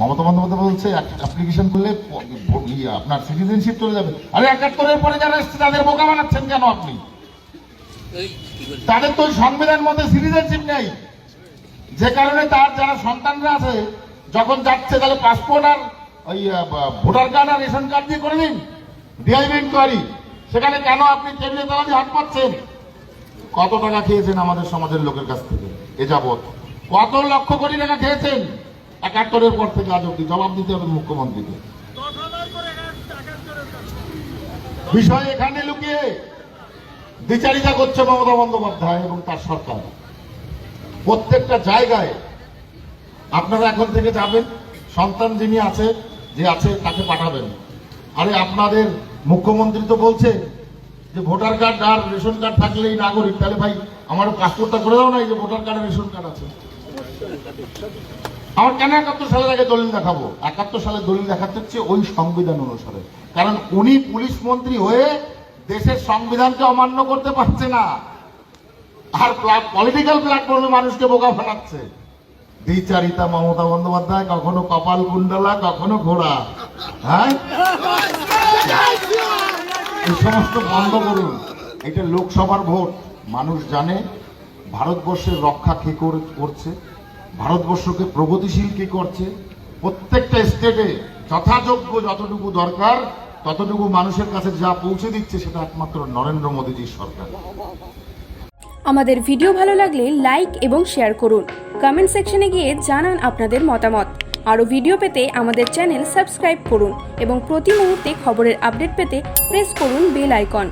মমতা বন্দ্যোপাধ্যায় বলছে অ্যাপ্লিকেশন করলে ইয়ে, আপনার সিটিজেনশিপ চলে যাবে। আরে একাত্তরের পরে যারা এসছে তাদের বোকা বানাচ্ছেন কেন আপনি? তাদের তো সংবিধান মধ্যে সিটিজেনশিপ নেই। যে কারণে তার যারা সন্তানরা আছে যখন যাচ্ছে তাহলে পাসপোর্ট আর ওই ভোটার কার্ড আর রেশন কার্ড দিয়ে করে দিন। ডিআইবি ইনকোয়ারি সেখানে কেন আপনি কেন্দ্রীয় তলাজি হাত পাচ্ছেন কত টাকা খেয়েছেন আমাদের সমাজের লোকের কাছ থেকে? এ যাবৎ। কত লক্ষ কোটি টাকা খেয়েছেন? একাত্তরের পর থেকে আজ অব্দি জবাব দিতে হবে মুখ্যমন্ত্রীকে? বিষয় এখানে লুকিয়ে দ্বিচারিতা করছে মমতা বন্দ্যোপাধ্যায় এবং তার সরকার। প্রত্যেকটা জায়গায় আপনারা এখন থেকে যাবেন, সন্তান যিনি আছে, যে আছে, তাকে পাঠাবেন। আরে আপনাদের মুখ্যমন্ত্রী তো বলছে যে ভোটার কার্ড আর রেশন কার্ড থাকলেই নাগরিক। তাহলে ভাই আমার পাসপোর্টটা করে দাও না, এই যে ভোটার কার্ড রেশন কার্ড আছে। আমার কেন একাত্তর সালের আগে দলিল দেখাবো? একাত্তর সালে দলিল দেখাতে হচ্ছে ওই সংবিধান অনুসারে। কারণ উনি পুলিশ মন্ত্রী হয়ে দেশের সংবিধানকে অমান্য করতে পারছে না। আর পলিটিক্যাল প্ল্যাটফর্মে মানুষকে বোকা বানাচ্ছে দ্বিচারিতা মমতা বন্দ্যোপাধ্যায়, কখনো কপাল কুণ্ডলা, কখনো ঘোড়া। হ্যাঁ? এই সমস্ত বন্ধ করুন। এটা লোকসভার ভোট। মানুষ জানে, ভারতবর্ষের রক্ষা কে করে- করছে? ভারতবর্ষকে প্রগতিশীল কি করছে? প্রত্যেকটা স্টেটে যথাযোগ্য যতটুকু দরকার, ততটুকু মানুষের কাছে যা পৌঁছে দিচ্ছে সেটা একমাত্র নরেন্দ্র মোদীজির সরকার। আমাদের ভিডিও ভালো লাগলে লাইক এবং শেয়ার করুন। কমেন্ট সেকশনে গিয়ে জানান আপনাদের মতামত। আরও ভিডিও পেতে আমাদের চ্যানেল সাবস্ক্রাইব করুন এবং প্রতি মুহূর্তে খবরের আপডেট পেতে প্রেস করুন বেল আইকন